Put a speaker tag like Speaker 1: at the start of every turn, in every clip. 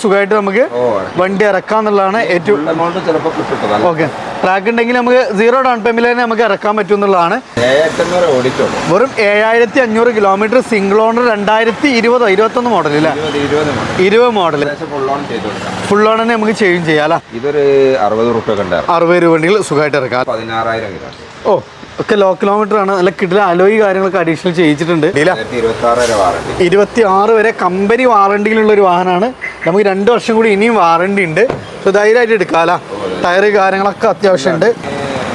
Speaker 1: സുഖമായിട്ട് നമുക്ക് വണ്ടി ഇറക്കാം എന്നുള്ളതാണ് ഏറ്റവും ഓക്കെ. ട്രാക്ക് ഉണ്ടെങ്കിൽ നമുക്ക് സീറോ ഡൗൺ പേയ്മെന്റ് തന്നെ നമുക്ക് ഇറക്കാൻ പറ്റും എന്നുള്ളതാണ്. വെറും ഏഴായിരത്തി അഞ്ഞൂറ് കിലോമീറ്റർ സിംഗിൾ ഓണർ രണ്ടായിരത്തി ഇരുപതോ ഇരുപത്തൊന്ന് മോഡൽ അല്ലേ
Speaker 2: ഇരുപത്
Speaker 1: മോഡൽ
Speaker 2: ഫുൾ ഓൺ
Speaker 1: തന്നെ നമുക്ക് ചെയ്യും ചെയ്യാം അല്ലേ?
Speaker 2: ഇതൊരു അറുപത് രൂപ
Speaker 1: അറുപത് രൂപ ഉണ്ടെങ്കിൽ സുഖമായിട്ട് ഇറക്കാം.
Speaker 2: പതിനാറായിരം
Speaker 1: ഓ. ഒക്കെ ലോ കിലോമീറ്റർ ആണ്. നല്ല കിടില അലോയി കാര്യങ്ങളൊക്കെ അഡീഷണൽ ചെയ്യിച്ചിട്ടുണ്ട്.
Speaker 2: ഇരുപത്തി ആറ് വരെ
Speaker 1: കമ്പനി വാറണ്ടിയിലുള്ള ഒരു വാഹനമാണ്. നമുക്ക് രണ്ട് വർഷം കൂടി ഇനിയും വാറണ്ടി ഉണ്ട്. സോ ധൈര്യമായിട്ട് എടുക്കാമല്ലോ ടയർ കാര്യങ്ങളൊക്കെ അത്യാവശ്യം ഉണ്ട്.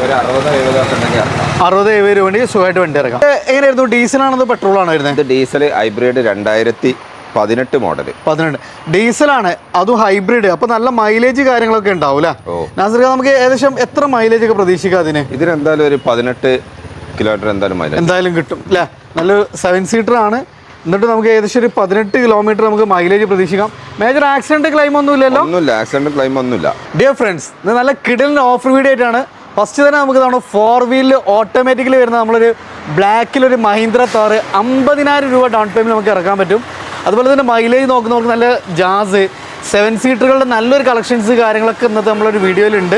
Speaker 2: ഒരു അറുപത്
Speaker 1: എഴുപത് രൂപ വേണ്ടി സുഖമായിട്ട് വണ്ടി ഇറക്കാം. എങ്ങനെയായിരുന്നു? ഡീസലാണോ പെട്രോൾ ആണോ വരുന്നത്?
Speaker 2: ഡീസൽ ഹൈബ്രിഡ് രണ്ടായിരത്തി പതിനെട്ട് മോഡൽ
Speaker 1: പതിനെട്ട്. ഡീസലാണ് അതും ഹൈബ്രിഡ്. അപ്പൊ നല്ല മൈലേജ് കാര്യങ്ങളൊക്കെ ഉണ്ടാവും അല്ലേ?
Speaker 2: ഓ.
Speaker 1: നമുക്ക് ഏകദേശം എത്ര മൈലേജ് ഒക്കെ പ്രതീക്ഷിക്കാം അതിന്?
Speaker 2: ഇതിനെന്തായാലും ഒരു പതിനെട്ട് കിലോമീറ്റർ എന്തായാലും മൈലേജ്.
Speaker 1: എന്തായാലും കിട്ടും അല്ലേ? നല്ലൊരു സെവൻ സീറ്റർ ആണ്. എന്നിട്ട് നമുക്ക് ഏകദേശം ഒരു പതിനെട്ട് കിലോമീറ്റർ നമുക്ക് മൈലേജ് പ്രതീക്ഷിക്കാം. മേജർ ആക്സിഡന്റ് ക്ലൈം ഒന്നും ഇല്ലല്ലോ?
Speaker 2: ഒന്നുമില്ല ആക്സിഡന്റ് ക്ലൈം ഒന്നുമില്ല.
Speaker 1: ഡിയർ ഫ്രണ്ട്സ് ഇത് നല്ല കിടലിന് ഓഫർ വീഡിയോ ആയിട്ടാണ്. ഫസ്റ്റ് തന്നെ നമുക്ക് നമ്മുടെ ഫോർ വീലിൽ ഓട്ടോമാറ്റിക്കലി വരുന്ന നമ്മളൊരു ബ്ലാക്കിലൊരു മഹീന്ദ്ര താറ് അമ്പതിനായിരം രൂപ ഡൗൺ പേയ്മെന്റ് നമുക്ക് ഇറക്കാൻ പറ്റും. അതുപോലെ തന്നെ മൈലേജ് നോക്കുന്നവർക്ക് നല്ല ജാസ് സെവൻ സീറ്ററുകളുടെ നല്ലൊരു കളക്ഷൻസ് കാര്യങ്ങളൊക്കെ ഇന്നത്തെ നമ്മളൊരു വീഡിയോയിലുണ്ട്.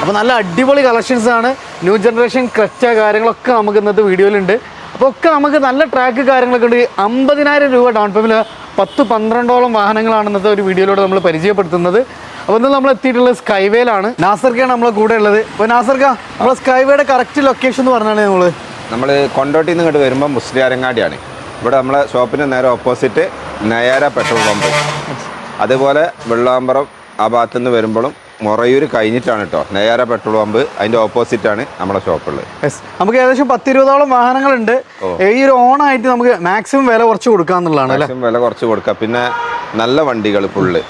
Speaker 1: അപ്പോൾ നല്ല അടിപൊളി കളക്ഷൻസ് ആണ്. ന്യൂ ജനറേഷൻ ക്രച്ച കാര്യങ്ങളൊക്കെ നമുക്ക് ഇന്നത്തെ വീഡിയോയിലുണ്ട്. അപ്പോൾ ഒക്കെ നമുക്ക് നല്ല ട്രാക്ക് കാര്യങ്ങളൊക്കെ ഉണ്ട്. അമ്പതിനായിരം രൂപ ഡൗൺ പേയ്മെന്റ് പത്ത് പന്ത്രണ്ടോളം വാഹനങ്ങളാണ് ഇന്നത്തെ ഒരു വീഡിയോയിലൂടെ നമ്മൾ പരിചയപ്പെടുത്തുന്നത്. അപ്പോൾ ഇന്ന് നമ്മൾ എത്തിയിട്ടുള്ളത് സ്കൈവേയിലാണ് നാസർക്കാണ് നമ്മളെ കൂടെ ഉള്ളത്. അപ്പോൾ നാസർക്ക നമ്മളെ സ്കൈവേയുടെ കറക്റ്റ് ലൊക്കേഷൻ എന്ന് പറഞ്ഞാണ് നമ്മൾ
Speaker 2: നമ്മൾ കൊണ്ടോട്ടിന്ന് ഇങ്ങോട്ട് വരുമ്പോൾ മുസ്ലിയാരങ്ങാടിയാണ്. ഇവിടെ നമ്മളെ ഷോപ്പിന് നേരെ ഓപ്പോസിറ്റ് നയാര പെട്രോൾ പമ്പ് അതുപോലെ വെള്ളാമ്പറം ആ ഭാഗത്തു നിന്ന് വരുമ്പോഴും മൊറയൂർ കഴിഞ്ഞിട്ടാണ് കേട്ടോ നെയ്യാര പെട്രോൾ പമ്പ് അതിന്റെ ഓപ്പോസിറ്റ് ആണ് നമ്മുടെ
Speaker 1: ഷോപ്പുള്ളത്. നമുക്ക് ഏകദേശം പത്തിരുപതോളം വാഹനങ്ങളുണ്ട്. ഈ ഒരു ഓൺ ആയിട്ട് നമുക്ക് മാക്സിമം വില കുറച്ച് കൊടുക്കാന്നുള്ളതാണ്
Speaker 2: മാക്സിമം വില കുറച്ച് കൊടുക്കാം. പിന്നെ നല്ല വണ്ടികൾ ഫുള്ള്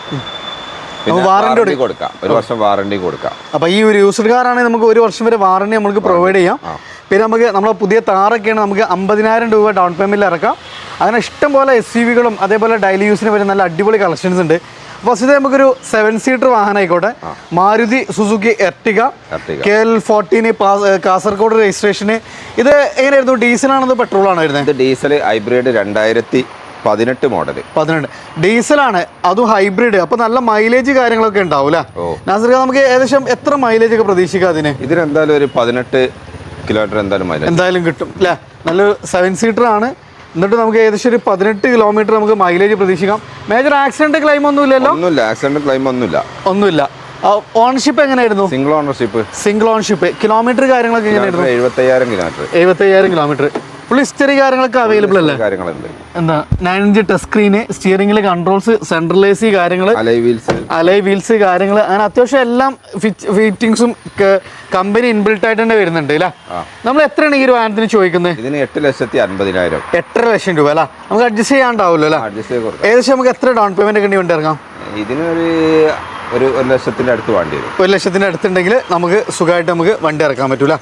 Speaker 2: വാറണ്ടി കൊടുക്കാം. ഒരു വർഷം വാറണ്ടി കൊടുക്കാം.
Speaker 1: അപ്പൊ ഈ ഒരു യൂസർ കാറാണെങ്കിൽ നമുക്ക് ഒരു വർഷം വരെ വാറണ്ടി നമുക്ക് പ്രൊവൈഡ് ചെയ്യാം. പിന്നെ നമുക്ക് നമ്മൾ പുതിയ താറൊക്കെയാണ് നമുക്ക് അമ്പതിനായിരം രൂപ ഡൗൺ പേയ്മെന്റിൽ ഇറക്കാം. അങ്ങനെ ഇഷ്ടംപോലെ എസ് യു വികളും അതേപോലെ ഡെയിലി യൂസിന് വരുന്ന നല്ല അടിപൊളി കളക്ഷൻസ് ഉണ്ട്. ഫസ്റ്റ് നമുക്കൊരു സെവൻ സീറ്റർ വാഹനം ആയിക്കോട്ടെ Maruti Suzuki Ertiga. K L fourteen Kasaragod registration ഇത് എങ്ങനെയായിരുന്നു? ഡീസലാണോ പെട്രോൾ ആണോ വരുന്നത്?
Speaker 2: ഡീസൽ ഹൈബ്രിഡ് രണ്ടായിരത്തി പതിനെട്ട് മോഡൽ
Speaker 1: പതിനെട്ട്. ഡീസലാണ് അതും ഹൈബ്രിഡ് അപ്പൊ നല്ല മൈലേജ് കാര്യങ്ങളൊക്കെ ഉണ്ടാവൂല. നമുക്ക് ഏകദേശം എത്ര മൈലേജ് ഒക്കെ പ്രതീക്ഷിക്കാം അതിന്?
Speaker 2: ഇതിനെന്തായാലും ഒരു പതിനെട്ട് കിലോമീറ്റർ എന്തായാലും മൈലേജ്
Speaker 1: എന്തായാലും കിട്ടും. അല്ലേ നല്ലൊരു സെവൻ സീറ്റർ ആണ്. എന്നിട്ട് നമുക്ക് ഏകദേശം ഒരു പതിനെട്ട് കിലോമീറ്റർ നമുക്ക് മൈലേജ് പ്രതീക്ഷിക്കാം. മേജർ ആക്സിഡന്റ് ക്ലൈം ഒന്നും ഇല്ലല്ലോ?
Speaker 2: ഒന്നുമില്ല. ആക്സിഡന്റ് ക്ലൈം ഒന്നുമില്ല.
Speaker 1: ഒന്നുമില്ല. ഓണർഷിപ്പ് എങ്ങനെയായിരുന്നു?
Speaker 2: Single ownership
Speaker 1: single ownership kilometre കാര്യങ്ങളൊക്കെ എങ്ങനെയായിരുന്നു?
Speaker 2: എഴുപത്തയ്യായിരം കിലോമീറ്റർ
Speaker 1: എഴുപത്തയ്യായിരം കിലോമീറ്റർ ഫുൾ ഹിസ്റ്ററി കാര്യങ്ങളൊക്കെ അവൈലബിൾ അല്ലേ?
Speaker 2: കാര്യങ്ങളുണ്ട്.
Speaker 1: എന്താ നയൻ ഇഞ്ച് ടച്ച് സ്ക്രീന് സ്റ്റിയറിംഗിൽ കൺട്രോൾസ് സെൻട്രൽ എ സി കാര്യങ്ങൾ
Speaker 2: അലൈ വീൽസ്
Speaker 1: അലൈ വീൽസ് കാര്യങ്ങൾ അങ്ങനെ അത്യാവശ്യം എല്ലാം ഫിറ്റിങ്സും കമ്പനി ഇൻബിൽട്ട് ആയിട്ട് തന്നെ വരുന്നുണ്ട് അല്ലേ? നമ്മൾ എത്രയാണ് ഈ ഒരു വാഹനത്തിന് ചോദിക്കുന്നത്
Speaker 2: ഇതിന് എട്ട് ലക്ഷത്തി അൻപതിനായിരം.
Speaker 1: എട്ടര ലക്ഷം രൂപ അല്ലേ? നമുക്ക് അഡ്ജസ്റ്റ് ചെയ്യാണ്ടാവുമല്ലോ അല്ലേ? ഏകദേശം നമുക്ക് എത്ര ഡൗൺ പേയ്മെന്റ് ഒക്കെ വേണ്ടി ഇറങ്ങാം
Speaker 2: ഇതിനൊരു ഒരു ഒരു ലക്ഷത്തിന്റെ അടുത്ത് വണ്ടി വരും.
Speaker 1: ഒരു ലക്ഷത്തിന്റെ അടുത്തുണ്ടെങ്കിൽ നമുക്ക് സുഖമായിട്ട് നമുക്ക് വണ്ടി ഇറക്കാൻ പറ്റൂല.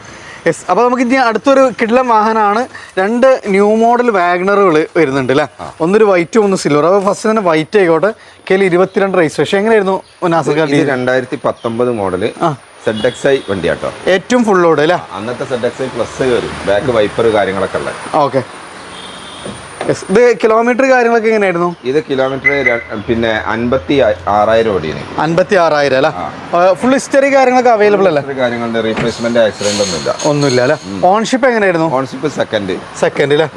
Speaker 1: യെസ് അപ്പോൾ നമുക്ക് ഇനി അടുത്തൊരു കിടിലൻ വാഹനമാണ് രണ്ട് ന്യൂ മോഡൽ വാഗ്നറുകൾ വരുന്നുണ്ട് അല്ലേ ഒന്നൊരു വൈറ്റും ഒന്ന് സിൽവർ അപ്പോൾ ഫസ്റ്റ് തന്നെ വൈറ്റ് ആയിക്കോട്ടെ. കയ്യിൽ ഇരുപത്തിരണ്ട് രജിസ്ട്രേഷൻ എങ്ങനെയായിരുന്നു
Speaker 2: രണ്ടായിരത്തി പത്തൊമ്പത് മോഡൽ സെഡ് എക്സ് ഐ വണ്ടിയാട്ടോ.
Speaker 1: ഏറ്റവും ഫുൾ ലോഡ് അല്ലേ
Speaker 2: അന്നത്തെ സെഡ് എക്സ് ഐ പ്ലസ് വരും ബാക്ക് വൈപ്പർ കാര്യങ്ങളൊക്കെ ഉള്ളത്.
Speaker 1: ഓക്കെ ഇത് കിലോമീറ്റർ കാര്യങ്ങളൊക്കെ എങ്ങനെയായിരുന്നു?
Speaker 2: ഇത് കിലോമീറ്റർ പിന്നെ അൻപത്തി ആറായിരം ഓടിയാണ്
Speaker 1: അൻപത്തി ആറായിരം അല്ലേ ഫുൾ ഹിസ്റ്ററി കാര്യങ്ങളൊക്കെ അവൈലബിൾ അല്ലേ?
Speaker 2: കാര്യങ്ങളുടെ റീപ്ലേസ്മെന്റ് ആക്സിഡന്റ് ഒന്നുമില്ല.
Speaker 1: ഒന്നുമില്ല അല്ലെ? ഓൺഷിപ്പ് എങ്ങനെയായിരുന്നു?
Speaker 2: ഓൺഷിപ്പ് സെക്കൻഡ്
Speaker 1: സെക്കൻഡ് അല്ലേ?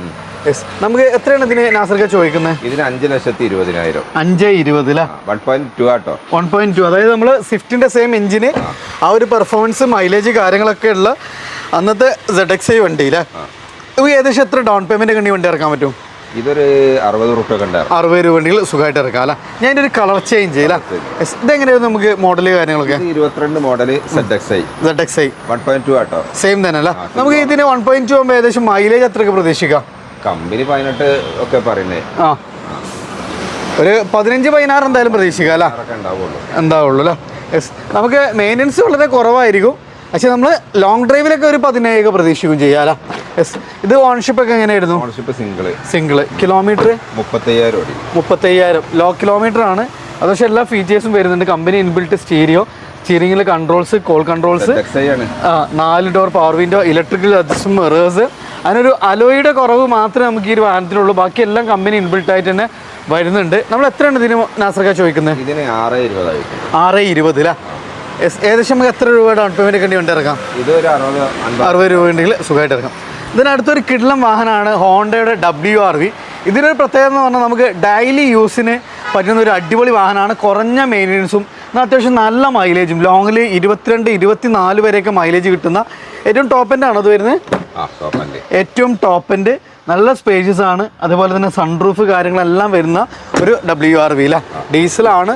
Speaker 1: നമുക്ക് എത്രയാണ് ഇതിന് നാസർക്ക ചോദിക്കുന്നത്
Speaker 2: ഇതിന് അഞ്ച് ലക്ഷത്തി ഇരുപതിനായിരം.
Speaker 1: അഞ്ച് ഇരുപത്
Speaker 2: one point two auto.
Speaker 1: One point two അതായത് നമ്മൾ സ്വിഫ്റ്റിന്റെ സെയിം എഞ്ചിന് ആ. ഒരു പെർഫോമൻസ് മൈലേജ് കാര്യങ്ങളൊക്കെ ഉള്ള അന്നത്തെ സെഡ് എക്സ് ഐ വണ്ടി അല്ലേ ഇത് ഏകദേശം എത്ര ഡൗൺ പേയ്മെന്റ് കണ്ടി വണ്ടി ഇറക്കാൻ പറ്റും?
Speaker 2: ഇതൊരു അറുപത് റുപ്യ ഉണ്ടായിരുന്നു.
Speaker 1: അറുപത് രൂപ വണ്ടികൾ സുഖമായിട്ട് ഇറക്കാം അല്ല? ഞാൻ ഇതിന്റെ ഒരു കളർ ചേഞ്ച് ചെയ്യില്ല ഇതെങ്ങനെയായിരുന്നു നമുക്ക് മോഡൽ കാര്യങ്ങളൊക്കെ?
Speaker 2: ഇരുപത്തിരണ്ട് model Z X I
Speaker 1: Z X I
Speaker 2: one point two auto.
Speaker 1: Same തന്നെ അല്ല? നമുക്ക് ഇതിന് വൺ പോയിന്റ് ടു ആകുമ്പോൾ ഏകദേശം മൈലേജ് അത്ര പ്രതീക്ഷിക്കാം?
Speaker 2: കമ്പനി പതിനെട്ട് ഒക്കെ പറയുന്നേ.
Speaker 1: ആ. ഒരു പതിനഞ്ച് പതിനാറ് എന്തായാലും പ്രതീക്ഷിക്കാം അല്ലേ?
Speaker 2: ഉണ്ടാവുള്ളൂ.
Speaker 1: എന്താവുള്ളൂ അല്ലേ? നമുക്ക് മെയിന്റനൻസ് വളരെ കുറവായിരിക്കും. പക്ഷെ നമ്മൾ ലോങ് ഡ്രൈവിലൊക്കെ ഒരു പതിനേഴ് പ്രതീക്ഷിക്കും ചെയ്യാലോ യെസ് ഇത് ഓൺഷിപ്പ് ഒക്കെ എങ്ങനെയായിരുന്നു?
Speaker 2: ഓണർഷിപ്പ് സിംഗിൾ
Speaker 1: സിംഗിൾ കിലോമീറ്റർ
Speaker 2: മുപ്പത്തയ്യായിരം ഓടി.
Speaker 1: മുപ്പത്തയ്യായിരം. ലോ കിലോമീറ്റർ ആണ്. അത് പക്ഷേ എല്ലാ ഫീച്ചേഴ്സും വരുന്നുണ്ട്. കമ്പനി ഇൻബിൽട്ട് സ്റ്റീരിയോ സ്റ്റിയറിംഗിൽ കൺട്രോൾസ് കോൾ കൺട്രോൾസ് നാല് door power window electrical adjust mirrors അതിനൊരു അലോയുടെ കുറവ് മാത്രമേ നമുക്ക് ഈ ഒരു വാഹനത്തിനുള്ളൂ. ബാക്കി എല്ലാം കമ്പനി ഇൻബിൽട്ട് ആയിട്ട് തന്നെ വരുന്നുണ്ട്. നമ്മൾ എത്രയാണ് ഇതിന് നാസർക്കാ ചോദിക്കുന്നത്?
Speaker 2: ഇതിന് ആറ് ഇരുപത്
Speaker 1: ആറ് ഇരുപതിലാ എസ് ഏകദേശം എത്ര രൂപ ഡൗൺ പേയ്മെന്റ് ഒക്കെ വേണ്ടി ഇറക്കാം?
Speaker 2: ഇത് ഒരു അറുപത്
Speaker 1: രൂപ ഉണ്ടെങ്കിൽ സുഖമായിട്ട് ഇറക്കാം. ഇതിനടുത്തൊരു കിടലം വാഹനമാണ് ഹോണ്ടയുടെ ഡബ്ല്യു ആർ വി ഇതിനൊരു പ്രത്യേകത എന്ന് പറഞ്ഞാൽ നമുക്ക് ഡെയിലി യൂസിന് പറ്റുന്ന ഒരു അടിപൊളി വാഹനമാണ്. കുറഞ്ഞ മെയിന്റനൻസും എന്നാൽ അത്യാവശ്യം നല്ല മൈലേജും ലോങ്ങിൽ ഇരുപത്തിരണ്ട് ഇരുപത്തിനാല് വരെയൊക്കെ മൈലേജ് കിട്ടുന്ന ഏറ്റവും ടോപ്പ് എന്റെ ആണോ അത് വരുന്നത്? ഏറ്റവും ടോപ്പ് എന്റെ നല്ല സ്പേഷ്യസ് ആണ്. അതുപോലെ തന്നെ സൺറൂഫ് കാര്യങ്ങളെല്ലാം വരുന്ന ഒരു ഡബ്ല്യു ആർ വിയിലാണ് ഡീസലാണ്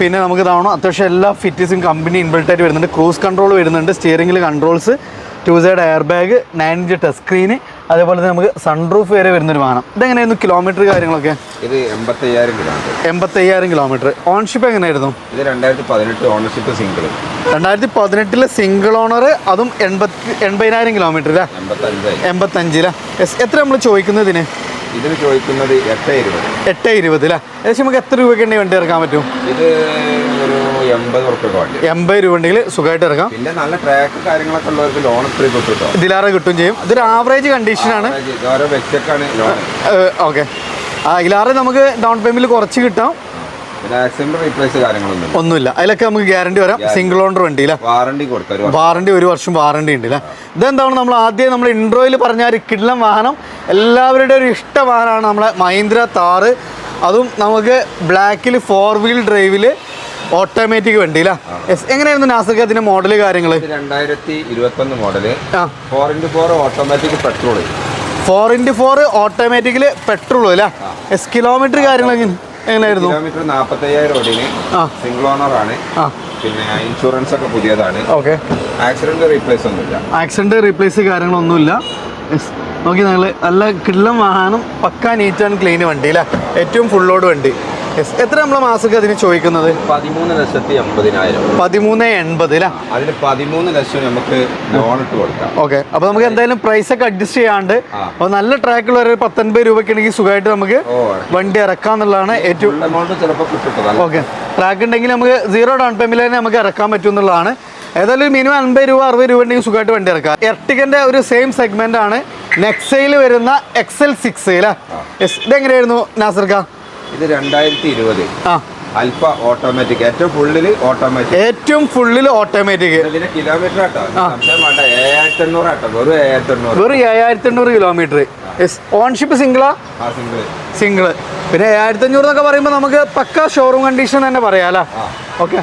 Speaker 1: പിന്നെ നമുക്ക് ഇതാവണം. അത്യാവശ്യം എല്ലാ ഫിറ്റിസും കമ്പനി ഇൻബിൾട്ടായിട്ട് വരുന്നുണ്ട്. ക്രൂസ് കൺട്രോൾ വരുന്നുണ്ട്. സ്റ്റിയറിംഗിൽ controls two side air bag nine inch touch screen അതേപോലെ തന്നെ നമുക്ക് സൺറൂഫ് വരെ വരുന്നൊരു വാഹനം. ഇതെങ്ങനെയായിരുന്നു കിലോമീറ്റർ കാര്യങ്ങളൊക്കെ?
Speaker 2: ഇത് എൺപത്തയ്യായിരം കിലോമീറ്റർ
Speaker 1: എൺപത്തയ്യായിരം കിലോമീറ്റർ ഓൺഷിപ്പ് എങ്ങനെയായിരുന്നു?
Speaker 2: ഇത് രണ്ടായിരത്തി പതിനെട്ട് ഓണർഷിപ്പ് സിംഗിൾ
Speaker 1: രണ്ടായിരത്തി പതിനെട്ടിലെ സിംഗിൾ ഓണർ അതും എൺപത്തി എൺപതിനായിരം കിലോമീറ്റർ അല്ലേ എൺപത്തഞ്ചിലാ എത്ര നമ്മൾ ചോദിക്കുന്നതിന്
Speaker 2: ഇതിന്? ചോദിക്കുന്നത് എട്ട് ഇരുപത്.
Speaker 1: എട്ട് ഇരുപത് അല്ലേ ഏകദേശം നമുക്ക് എത്ര രൂപയ്ക്ക് ഉണ്ടെങ്കിൽ വണ്ടി ഇറക്കാൻ പറ്റും?
Speaker 2: ഇത് എൺപത്
Speaker 1: രൂപ ഉണ്ടെങ്കിൽ സുഖമായിട്ട് ഇറങ്ങാം
Speaker 2: പിന്നെ നല്ല ട്രാക്ക് കാര്യങ്ങളൊക്കെ ഉള്ളവർക്ക് ലോൺ ഫ്രീ കിട്ടും
Speaker 1: ഇതിലാറ് കിട്ടും ചെയ്യും. ഇതൊരു ആവറേജ് കണ്ടീഷനാണ്
Speaker 2: ഓരോ വ്യക്തിക്കാണ് ലോൺ
Speaker 1: ഓക്കെ. ആ ഇതിലാറെ നമുക്ക് ഡൗൺ പേയ്മെന്റ് കുറച്ച് കിട്ടാം. ഒന്നുമില്ല. അതിലൊക്കെ നമുക്ക് ഗ്യാരണ്ടി വരാം. സിംഗിൾ ഓണർ വണ്ടി
Speaker 2: വാറണ്ടി ഒരു വർഷം.
Speaker 1: വാറണ്ടി ഒരു വർഷം വാറണ്ടി ഉണ്ട് അല്ലേ ഇതെന്താണ് നമ്മൾ ആദ്യം നമ്മൾ ഇൻട്രോയിൽ പറഞ്ഞ ഒരു കിടിലം വാഹനം? എല്ലാവരുടെ ഒരു ഇഷ്ട വാഹനമാണ് നമ്മളെ മഹീന്ദ്ര താറ് അതും നമുക്ക് ബ്ലാക്കിൽ ഫോർ വീൽ ഡ്രൈവിൽ ഓട്ടോമാറ്റിക് വണ്ടി. എങ്ങനെയായിരുന്നു നാസർക്ക് അതിന്റെ മോഡൽ കാര്യങ്ങൾ
Speaker 2: രണ്ടായിരത്തി ഇരുപത്തൊന്ന്
Speaker 1: model
Speaker 2: four into four automatic petrol
Speaker 1: four into four ഓട്ടോമാറ്റിക്കിൽ petrol അല്ലേ? എസ് കിലോമീറ്റർ കാര്യങ്ങൾ എങ്ങനെയായിരുന്നു?
Speaker 2: കിലോമീറ്റർ നാപ്പത്തയ്യായിരം ഓടിന്. സിംഗിൾ ഓണർ ആണ്. പിന്നെ ഇൻഷുറൻസ് ഒക്കെ പുതിയതാണ്.
Speaker 1: ഓക്കെ.
Speaker 2: ആക്സിഡന്റ് റീപ്ലേസ് ഒന്നുമില്ല.
Speaker 1: ആക്സിഡന്റ് റീപ്ലേസ് കാര്യങ്ങളൊന്നുമില്ല. നോക്കി നിങ്ങൾ നല്ല കിള്ളം വാഹനം പക്കാ നീറ്റ് ആൻഡ് ക്ലീൻ വണ്ടി അല്ലേ? ഏറ്റവും ഫുള്ളോട് വണ്ടി. എത്ര നമ്മളെ മാസക്ക് അതിന് ചോദിക്കുന്നത്?
Speaker 2: പതിമൂന്ന് ലക്ഷത്തി എൺപതിനായിരം
Speaker 1: പതിമൂന്ന് എൺപത് അല്ലേ
Speaker 2: അതിന് പതിമൂന്ന് ലക്ഷം നമുക്ക് ലോൺ ഇട്ട് കൊടുക്കാം.
Speaker 1: ഓക്കെ അപ്പൊ നമുക്ക് എന്തായാലും പ്രൈസ് ഒക്കെ അഡ്ജസ്റ്റ് ചെയ്യാണ്ട് അപ്പൊ നല്ല ട്രാക്കുള്ള ഒരു പത്തൊൻപത് രൂപയ്ക്ക് ഉണ്ടെങ്കിൽ സുഖമായിട്ട് നമുക്ക് വണ്ടി ഇറക്കാം എന്നുള്ളതാണ് ഏറ്റവും
Speaker 2: ഫുൾ എമൗണ്ട് ചിലപ്പോൾ കിട്ടും
Speaker 1: ഓക്കെ ട്രാക്ക് ഉണ്ടെങ്കിൽ നമുക്ക് സീറോ ഡൗൺ പേയ്മെന്റ് തന്നെ നമുക്ക് ഇറക്കാൻ പറ്റും എന്നുള്ളതാണ്. ഏതായാലും മിനിമം അൻപത് രൂപ അറുപത് രൂപ ഉണ്ടെങ്കിൽ സുഖമായിട്ട് വണ്ടി ഇറക്കാം. എർട്ടിക്കന്റെ ഒരു സെയിം സെഗ്മെന്റ് ആണ്. നെക്സയിൽ വരുന്ന എക്സൽ സിക്സ് അല്ലേ എസ് ഇതെങ്ങനെയായിരുന്നു നാസർക്ക
Speaker 2: ഇത് രണ്ടായിരത്തി ഇരുപത് അൽഫ ഓട്ടോമാറ്റിക്. ഏറ്റവും ഫുള്ളിൽ ഓട്ടോമാറ്റിക്.
Speaker 1: ഏറ്റവും ഫുള്ളിൽ ഓട്ടോമാറ്റിക്.
Speaker 2: ഇതിന്റെ കിലോമീറ്റർ ആട്ടോ. സംശയം വേണ്ട. ഏഴായിരത്തി എണ്ണൂറ് ആട്ടോ. വെറും ഏഴായിരത്തി എണ്ണൂറ്
Speaker 1: വെറും ഏഴായിരത്തി എണ്ണൂറ് കിലോമീറ്റർ ഓൺഷിപ്പ് സിംഗിളാ
Speaker 2: സിംഗിൾ
Speaker 1: സിംഗിൾ പിന്നെ ഏഴായിരത്തി അഞ്ഞൂറ് എന്നൊക്കെ പറയുമ്പോൾ നമുക്ക് പക്ക ഷോറൂം കണ്ടീഷൻ തന്നെ പറയാലോ. ഓക്കെ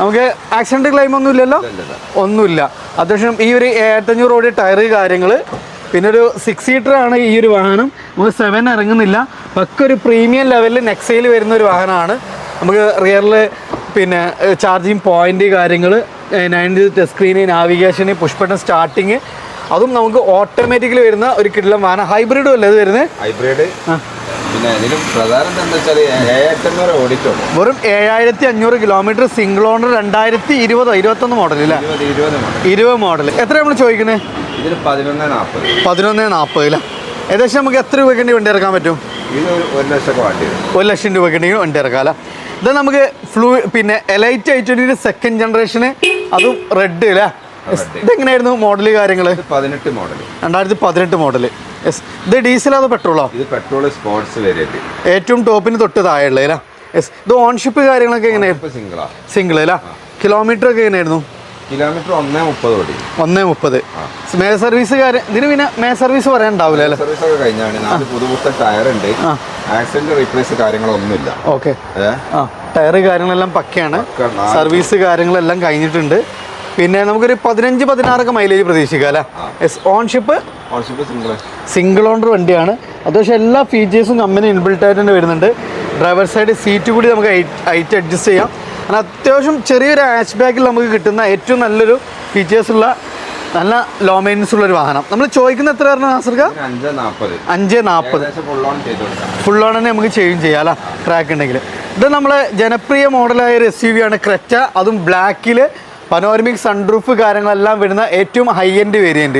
Speaker 1: നമുക്ക് ആക്സിഡന്റ് ക്ലെയിം ഒന്നും ഇല്ലല്ലോ?
Speaker 2: ഇല്ലല്ലോ.
Speaker 1: ഒന്നുമില്ല. അത്യാവശ്യം ഈ ഒരു ഏഴായിരത്തി അഞ്ഞൂറ് കോടി ടയർ കാര്യങ്ങൾ പിന്നെ ഒരു സിക്സ് സീറ്റർ ആണ് ഈ ഒരു വാഹനം. നമുക്ക് സെവൻ ഇറങ്ങുന്നില്ല. പക്ക ഒരു പ്രീമിയം ലെവലിൽ നെക്സയിൽ വരുന്ന ഒരു വാഹനമാണ്. നമുക്ക് റിയറിൽ പിന്നെ ചാർജിങ് പോയിന്റ് കാര്യങ്ങൾ nine touch screen navigation push button starting അതും നമുക്ക് ഓട്ടോമാറ്റിക്കലി വരുന്ന ഒരു കിടിലം വാഹനം. ഹൈബ്രിഡും അല്ലേ ഇത് വരുന്നത്?
Speaker 2: ഹൈബ്രിഡ്
Speaker 1: ആ.
Speaker 2: പിന്നെ പ്രധാനം വെച്ചാൽ
Speaker 1: വെറും ഏഴായിരത്തി അഞ്ഞൂറ് കിലോമീറ്റർ സിംഗിൾ ഓണർ രണ്ടായിരത്തി ഇരുപതോ ഇരുപത്തൊന്ന് മോഡൽ അല്ലേ
Speaker 2: ഇരുപത് മോഡൽ
Speaker 1: ഇരുപത് മോഡൽ എത്ര നമ്മൾ ചോദിക്കുന്നത്
Speaker 2: പതിനൊന്നേ പതിനൊന്ന് നാൽപ്പത്
Speaker 1: പതിനൊന്ന് നാൽപ്പത് അല്ലേ ഏകദേശം നമുക്ക് എത്ര രൂപയ്ക്ക് വണ്ടി ഇറക്കാൻ പറ്റും?
Speaker 2: ഇത് ഒരു ലക്ഷം വേണ്ടി
Speaker 1: ഒരു ലക്ഷം രൂപയ്ക്ക് വേണ്ടി ഇറക്കാം അല്ലേ? ഇത് നമുക്ക് ഫ്ലൂ പിന്നെ എലൈറ്റ് ഐ ട്വന്റിന്റെ സെക്കൻഡ് ജനറേഷന് അതും റെഡ് അല്ലേ. ഇതെങ്ങനെയായിരുന്നു മോഡൽ കാര്യങ്ങൾ
Speaker 2: പതിനെട്ട് മോഡൽ
Speaker 1: രണ്ടായിരത്തി പതിനെട്ട് മോഡൽ യെസ് ഇത് ഡീസലോ അതോ പെട്രോളോ?
Speaker 2: ഇത് പെട്രോൾ സ്പോർട്സ് വേരിയന്റ്
Speaker 1: ഏറ്റവും ടോപ്പിന് തൊട്ട് താഴെയുള്ള അല്ലേ? യെസ് ഇത് ഓൺഷിപ്പ് കാര്യങ്ങളൊക്കെ
Speaker 2: എങ്ങനെയാണ് സിംഗിളാ.
Speaker 1: സിംഗിൾ അല്ലേ? കിലോമീറ്റർ ഒക്കെ എങ്ങനെയായിരുന്നു?
Speaker 2: കിലോമീറ്റർ ഒന്നേ മുപ്പത് ഓടി.
Speaker 1: ഒന്നേ മുപ്പത്. മേ സർവീസ് കാര്യം ഇതിന് പിന്നെ മേ സർവീസ് പറയാനുണ്ടാവില്ല അല്ലേ?
Speaker 2: സർവീസ് ഒക്കെ കഴിഞ്ഞാണ്. നാല് പുതുപുത്തൻ ടയർ ഉണ്ട്. ആക്സിഡന്റ് റീപ്ലേസ് കാര്യങ്ങളൊന്നുമില്ല.
Speaker 1: ഓക്കെ ടയർ കാര്യങ്ങളെല്ലാം പക്കയാണ്. സർവീസ് കാര്യങ്ങളെല്ലാം കഴിഞ്ഞിട്ടുണ്ട്. പിന്നെ നമുക്കൊരു പതിനഞ്ച് പതിനാറൊക്കെ മൈലേജ് പ്രതീക്ഷിക്കാം അല്ലേ? എസ് ഓൺഷിപ്പ്
Speaker 2: സിംഗിൾ
Speaker 1: ഓണർ വണ്ടിയാണ്. അത്യാവശ്യം എല്ലാ ഫീച്ചേഴ്സും കമ്പനി ഇൻബിൽട്ട് ആയിട്ട് തന്നെ വരുന്നുണ്ട്. ഡ്രൈവർ സൈഡ് സീറ്റ് കൂടി നമുക്ക് ഹൈറ്റ് അഡ്ജസ്റ്റ് ചെയ്യാം. അങ്ങനെ അത്യാവശ്യം ചെറിയൊരു ഹാച്ച് ബാക്കിൽ നമുക്ക് കിട്ടുന്ന ഏറ്റവും നല്ലൊരു ഫീച്ചേഴ്സ് ഉള്ള നല്ല ലോ മെയിൻസ് ഉള്ള ഒരു വാഹനം. നമ്മൾ ചോദിക്കുന്ന എത്ര പറഞ്ഞു നാസർക്ക
Speaker 2: അഞ്ച് നാൽപ്പത് ഫുൾ ഓൺ
Speaker 1: തന്നെ നമുക്ക് ചെയ്യും ചെയ്യാം അല്ല? ട്രാക്ക് ഉണ്ടെങ്കിൽ ഇത് നമ്മളെ ജനപ്രിയ മോഡലായ ഒരു എസ് യു വി ആണ് ക്രെറ്റ അതും ബ്ലാക്കിൽ പനോരമിക് സൺറൂഫ് കാര്യങ്ങളെല്ലാം വരുന്ന ഏറ്റവും ഹൈ എൻഡ് വേരിയന്റ്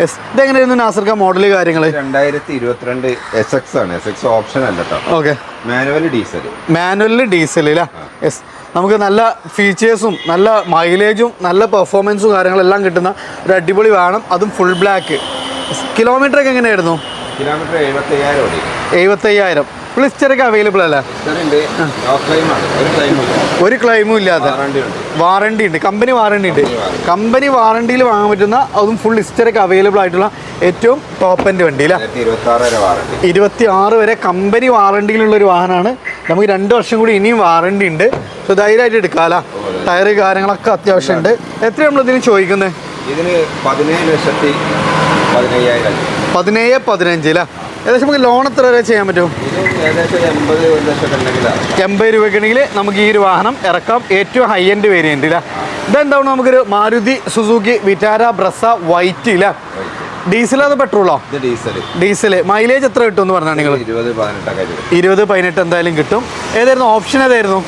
Speaker 1: യെസ് ഇതെങ്ങനെയായിരുന്നു നാസർക്ക മോഡൽ കാര്യങ്ങൾ
Speaker 2: രണ്ടായിരത്തി ഇരുപത്തിരണ്ട് എസ് എക്സ് ആണ്. എസ് എക്സ് ഓപ്ഷൻ അല്ല
Speaker 1: okay
Speaker 2: manual diesel
Speaker 1: manual diesel അല്ലേ എസ് നമുക്ക് നല്ല ഫീച്ചേഴ്സും നല്ല മൈലേജും നല്ല പെർഫോമൻസും കാര്യങ്ങളെല്ലാം കിട്ടുന്ന ഒരു അടിപൊളി വേണം അതും ഫുൾ ബ്ലാക്ക് കിലോമീറ്റർ ഒക്കെ എങ്ങനെയായിരുന്നു?
Speaker 2: കിലോമീറ്റർ എഴുപത്തയ്യായിരം
Speaker 1: എഴുപത്തയ്യായിരം. ഫുൾ ഹിസ്റ്ററൊക്കെ അവൈലബിൾ അല്ലേ?
Speaker 2: ഒരു ക്ലെയിമും
Speaker 1: ഇല്ലാതെ
Speaker 2: വാറണ്ടി ഉണ്ട്.
Speaker 1: കമ്പനി വാറണ്ടി ഉണ്ട്. കമ്പനി വാറണ്ടിയിൽ വാങ്ങാൻ പറ്റുന്ന അതും ഫുൾ ഹിസ്റ്ററൊക്കെ അവൈലബിൾ ആയിട്ടുള്ള ഏറ്റവും ടോപ്പ് എന്റെ വണ്ടി അല്ലേ?
Speaker 2: ഇരുപത്തി ആറ് വരെ
Speaker 1: കമ്പനി വാറണ്ടിയിലുള്ള ഒരു വാഹനമാണ്. നമുക്ക് രണ്ട് വർഷം കൂടി ഇനിയും വാറണ്ടി ഉണ്ട്. സോ ധൈര്യമായിട്ട് എടുക്കാമല്ലോ ടയറ് കാര്യങ്ങളൊക്കെ അത്യാവശ്യം ഉണ്ട്. എത്ര നമ്മൾ ഇതിന് ചോദിക്കുന്നത്?
Speaker 2: ഇതിന് പതിനേഴ് ലക്ഷത്തി പതിനയ്യായിരം.
Speaker 1: പതിനേഴ് പതിനഞ്ച് അല്ലേ? ഏകദേശം നമുക്ക് ലോൺ എത്ര വരെ ചെയ്യാൻ പറ്റും? എൺപത് രൂപയ്ക്കുണ്ടെങ്കിൽ നമുക്ക് ഈ ഒരു വാഹനം ഇറക്കാം. ഏറ്റവും ഹൈ എൻഡ് വേരിയന്റ് ഇല്ല? ഇതെന്താണ് നമുക്കൊരു Maruti Suzuki Vitara Brezza white ഇല്ല? ഡീസൽ അത് പെട്രോളോ
Speaker 2: ഡീസൽ
Speaker 1: ഡീസൽ മൈലേജ് എത്ര കിട്ടും എന്ന് പറഞ്ഞാൽ നിങ്ങൾ
Speaker 2: ഇരുപത്
Speaker 1: പതിനെട്ട് എന്തായാലും കിട്ടും. ഏതായിരുന്നു? ഓപ്ഷൻ ഏതായിരുന്നു?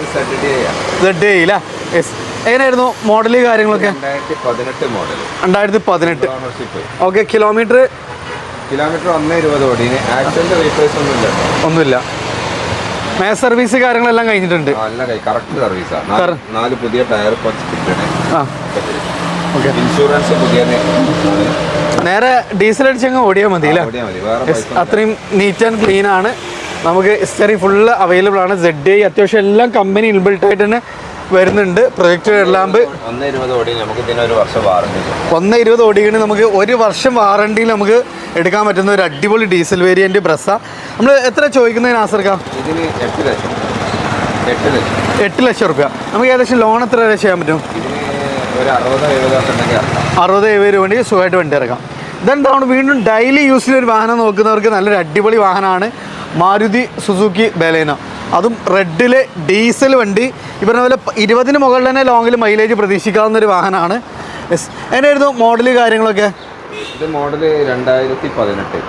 Speaker 1: ഇല്ല? യെസ് എങ്ങനെയായിരുന്നു മോഡൽ കാര്യങ്ങളൊക്കെ?
Speaker 2: മോഡൽ
Speaker 1: രണ്ടായിരത്തി പതിനെട്ട്. ഓക്കെ കിലോമീറ്റർ
Speaker 2: കിലോമീറ്റർ ഒന്നേ ഇരുപത് കോടി ആക്സിഡന്റ് റീപ്ലേസ് ഒന്നും ഇല്ല കേട്ടോ.
Speaker 1: ഒന്നുമില്ല. മേ സർവീസ് കാര്യങ്ങളെല്ലാം കഴിഞ്ഞിട്ടുണ്ട്.
Speaker 2: കറക്റ്റ് സർവീസാണ് നാല് പുതിയ ടയർ ഇൻഷുറൻസ്
Speaker 1: നേരെ ഡീസൽ അടിച്ചങ്ങ് ഓടിയാൽ മതി അത്രയും നീറ്റ് ആൻഡ് ക്ലീൻ ആണ്. നമുക്ക് ഹിസ്റ്ററി ഫുള്ള് അവൈലബിൾ ആണ്. സെഡ് ഐ അത്യാവശ്യം എല്ലാം കമ്പനി ഇൻബിൾട്ട് ആയിട്ട് തന്നെ വരുന്നുണ്ട്. പ്രൊജക്ടർ ലാമ്പ്
Speaker 2: ഒന്ന് ഇരുപത് ഓടി നമുക്ക് ഇതിന് ഒരു വർഷം വാറണ്ടി
Speaker 1: ഒന്ന് ഇരുപത് ഓടിയാണ് നമുക്ക് ഒരു വർഷം വാറണ്ടിയിൽ നമുക്ക് എടുക്കാൻ പറ്റുന്ന ഒരു അടിപൊളി ഡീസൽ വേരിയന്റ് ബ്രസ്സ നമ്മൾ എത്ര ചോദിക്കുന്നതിന് ആസർക്ക?
Speaker 2: ഇതിന് എട്ട് ലക്ഷം. എട്ട് ലക്ഷം.
Speaker 1: റുപ്യ നമുക്ക് ഏകദേശം ലോൺ എത്ര വരെ ചെയ്യാൻ പറ്റും?
Speaker 2: അറുപത് എഴുപത്
Speaker 1: രൂപ വേണ്ടി സുഖമായിട്ട് വണ്ടി ഇറക്കാം. ഇതെന്താണ് വീണ്ടും ഡെയിലി യൂസിൽ ഒരു വാഹനം നോക്കുന്നവർക്ക് നല്ലൊരു അടിപൊളി വാഹനമാണ് മാരുതി സുസുക്കി ബലേന. അതും റെഡിൽ ഡീസൽ വണ്ടി. ഈ പറഞ്ഞ പോലെ ഇരുപതിന് മുകളിൽ തന്നെ ലോങ്ങിൽ മൈലേജ് പ്രതീക്ഷിക്കാവുന്ന ഒരു വാഹനമാണ്. യെസ് എങ്ങനെയായിരുന്നു മോഡൽ കാര്യങ്ങളൊക്കെ?
Speaker 2: ഇത് മോഡൽ രണ്ടായിരത്തി പതിനെട്ട്.